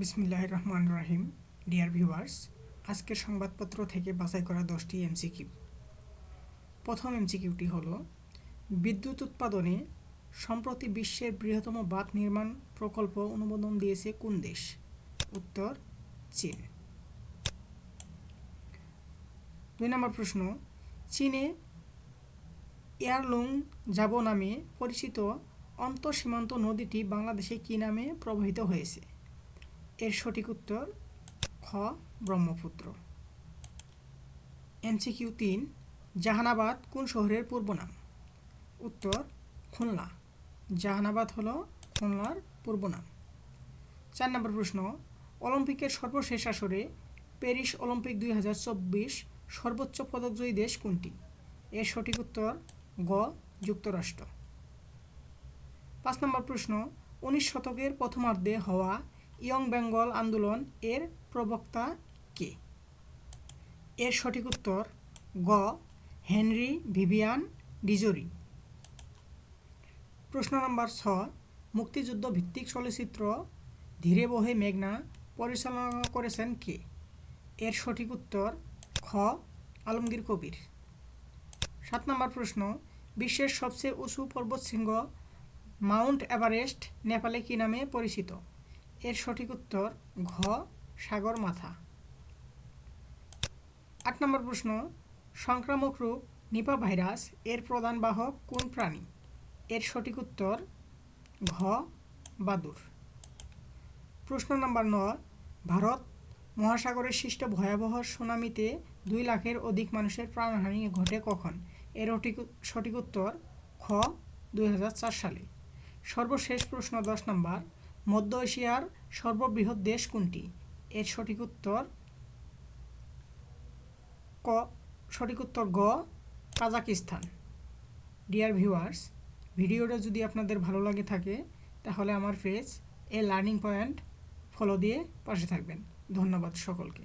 বিসমিল্লাহ রহমান রাহিম dear viewers, আজকের সংবাদপত্র থেকে বাছাই করা দশটি এমসিকিউ। প্রথম এমসিকিউটি হল, বিদ্যুৎ উৎপাদনে সম্প্রতি বিশ্বের বৃহত্তম বাঁধ নির্মাণ প্রকল্প অনুমোদন দিয়েছে কোন দেশ? উত্তর, চীন। দুই নম্বর প্রশ্ন, চীনে এয়ারলুং জাবো নামে পরিচিত অন্তঃসীমান্ত নদীটি বাংলাদেশে কী নামে প্রবাহিত হয়েছে? এর সঠিক উত্তর, খ, ব্রহ্মপুত্র। এমসিকিউ তিন, জাহানাবাদ কোন শহরের পূর্ব নাম? উত্তর, খুলনা। জাহানাবাদ হল খুলনার পূর্ব নাম। চার নম্বর প্রশ্ন, অলিম্পিকের সর্বশেষ আসরে প্যারিস অলিম্পিক দুই হাজার চব্বিশ সর্বোচ্চ পদকজয়ী দেশ কোনটি? এর সঠিক উত্তর, গ, যুক্তরাষ্ট্র। পাঁচ নম্বর প্রশ্ন, উনিশ শতকের প্রথমার্ধে হওয়া ইয়ং বেঙ্গল আন্দোলন এর প্রবক্তা কে? এর সঠিক উত্তর, গ, হেনরি ভিভিয়ান ডিজোরি। প্রশ্ন নম্বর ছ, মুক্তিযুদ্ধ ভিত্তিক চলচ্চিত্র ধীরে বহে মেঘনা পরিচালনা করেছেন কে? এর সঠিক উত্তর, খ, আলমগীর কবির। সাত নম্বর প্রশ্ন, বিশ্বের সবচেয়ে উঁচু পর্বতশৃঙ্গ মাউন্ট এভারেস্ট নেপালে কী নামে পরিচিত? এর সঠিক উত্তর ঘ, সাগর মাথা। আট নম্বর প্রশ্ন, সংক্রামক রূপ নিপা ভাইরাস এর প্রধান বাহক কোন প্রাণী? এর সঠিক উত্তর ঘ, বাদুর। প্রশ্ন নম্বর নয় ভারত মহাসাগরের সৃষ্ট ভয়াবহ সুনামিতে দুই লাখের অধিক মানুষের প্রাণহানি ঘটে কখন? এর সঠিক উত্তর খ দুই হাজার চার সালে। সর্বশেষ প্রশ্ন দশ নম্বর মধ্য এশিয়ার সর্ববৃহৎ দেশ কোনটি? এর সঠিক উত্তর ক, সঠিক উত্তর গ, কাজাকিস্তান। ডিয়ার ভিউয়ার্স ভিডিওটা যদি আপনাদের ভালো লাগে থাকে, তাহলে আমার পেজ এ লার্নিং পয়েন্ট ফলো দিয়ে পাশে থাকবেন। ধন্যবাদ সকলকে।